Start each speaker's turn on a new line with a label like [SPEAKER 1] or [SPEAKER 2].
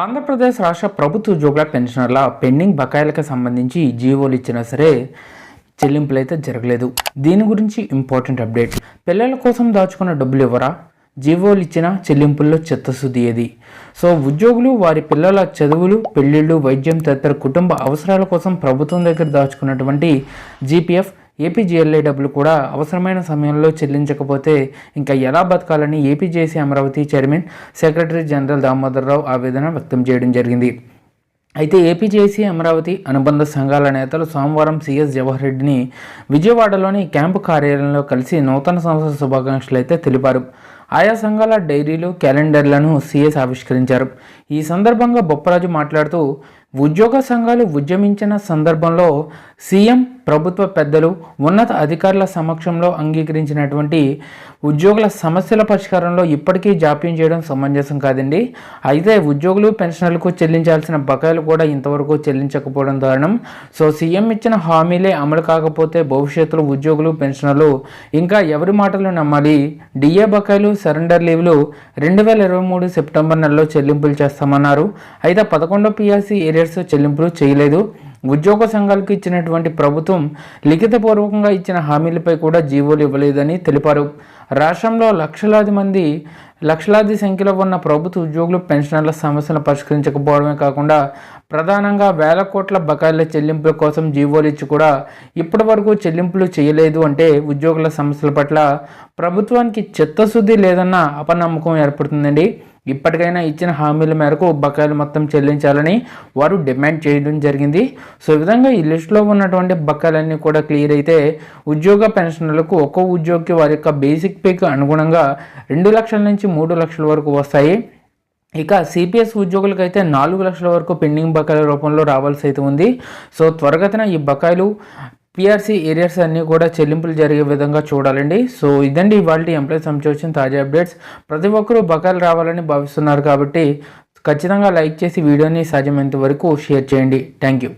[SPEAKER 1] ఆంధ్రప్రదేశ్ రాష్ట్ర ప్రభుత్వ ఉద్యోగుల పెన్షనర్ల పెండింగ్ బకాయిలకు సంబంధించి జీవోలు ఇచ్చినా సరే చెల్లింపులు అయితే జరగలేదు. దీని గురించి ఇంపార్టెంట్ అప్డేట్. పిల్లల కోసం దాచుకున్న డబ్బులు ఇవ్వరా జీవోలు ఇచ్చిన చెల్లింపుల్లో చిత్తశుద్ధి ఏది? సో ఉద్యోగులు వారి పిల్లల చదువులు పెళ్ళిళ్ళు వైద్యం తదితర కుటుంబ అవసరాల కోసం ప్రభుత్వం దగ్గర దాచుకున్నటువంటి జీపీఎఫ్ ఏపీజీఎల్ఐ కూడా అవసరమైన సమయంలో చెల్లించకపోతే ఇంకా ఎలా బతకాలని APJC Amaravati chairman secretary general Damodar Rao ఆవేదన వ్యక్తం చేయడం జరిగింది. అయితే ఏపీజేసీ అమరావతి అనుబంధ సంఘాల నేతలు సోమవారం సీఎస్ జవహర్ రెడ్డిని విజయవాడలోని క్యాంపు కార్యాలయంలో కలిసి నూతన సంవత్సర శుభాకాంక్షలు అయితే తెలిపారు. ఆయా సంఘాల డైరీలు క్యాలెండర్లను సీఎస్ ఆవిష్కరించారు. ఈ సందర్భంగా బొప్పరాజు మాట్లాడుతూ ఉద్యోగ సంఘాలు ఉద్యమించిన సందర్భంలో సీఎం ప్రభుత్వ పెద్దలు ఉన్నత అధికారుల సమక్షంలో అంగీకరించినటువంటి ఉద్యోగుల సమస్యల పరిష్కారంలో ఇప్పటికీ జాప్యం చేయడం సమంజసం కాదండి. అయితే ఉద్యోగులు పెన్షనర్లకు చెల్లించాల్సిన బకాయిలు కూడా ఇంతవరకు చెల్లించకపోవడం దారుణం. సో సీఎం ఇచ్చిన హామీలే అమలు కాకపోతే భవిష్యత్తులో ఉద్యోగులు పెన్షనర్లు ఇంకా ఎవరి మాటలు నమ్మాలి? డిఏ బకాయిలు సరెండర్ లీవ్లు రెండు వేల ఇరవై మూడు సెప్టెంబర్ నెలలో చెల్లింపులు చేస్తామన్నారు. అయితే పదకొండో పిఆర్సీ ఏరియర్స్ చెల్లింపులు చేయలేదు. ఉద్యోగ సంఘాలకు ఇచ్చినటువంటి ప్రభుత్వం లిఖితపూర్వకంగా ఇచ్చిన హామీలపై కూడా జీవోలు ఇవ్వలేదని తెలిపారు. రాష్ట్రంలో లక్షలాది మంది లక్షలాది సంఖ్యలో ఉన్న ప్రభుత్వ ఉద్యోగులు పెన్షనర్ల సమస్యలను పరిష్కరించకపోవడమే కాకుండా ప్రధానంగా వేల కోట్ల బకాయిల చెల్లింపుల కోసం జీవోలు ఇచ్చి కూడా ఇప్పటి వరకు చెల్లింపులు చేయలేదు అంటే ఉద్యోగుల సమస్యల పట్ల ప్రభుత్వానికి చిత్తశుద్ధి లేదన్న అపనమ్మకం ఏర్పడుతుందండి. ఇప్పటికైనా ఇచ్చిన హామీల మేరకు బకాయిలు మొత్తం చెల్లించాలని వారు డిమాండ్ చేయడం జరిగింది. సో ఈ విధంగా ఈ లిస్టులో ఉన్నటువంటి బకాయిలన్నీ కూడా క్లియర్ అయితే ఉద్యోగ పెన్షన్లకు ఒక్కో ఉద్యోగికి వారి యొక్క బేసిక్ పేకి అనుగుణంగా రెండు లక్షల నుంచి మూడు లక్షల వరకు వస్తాయి. ఇక సిపిఎస్ ఉద్యోగులకు అయితే నాలుగు లక్షల వరకు పెండింగ్ బకాయిల రూపంలో రావాల్సి అయితే ఉంది. సో త్వరగతిన ఈ బకాయిలు పిఆర్సీ ఏరియాస్ అన్నీ కూడా చెల్లింపులు జరిగే విధంగా చూడాలండి. సో ఇదండి ఇవాళ ఎంప్లాయీస్ సంబంధించి వచ్చిన తాజా అప్డేట్స్. ప్రతి ఒక్కరూ బకాయిలు రావాలని భావిస్తున్నారు కాబట్టి ఖచ్చితంగా లైక్ చేసి వీడియోని సాధ్యమైనంత వరకు షేర్ చేయండి. Thank you.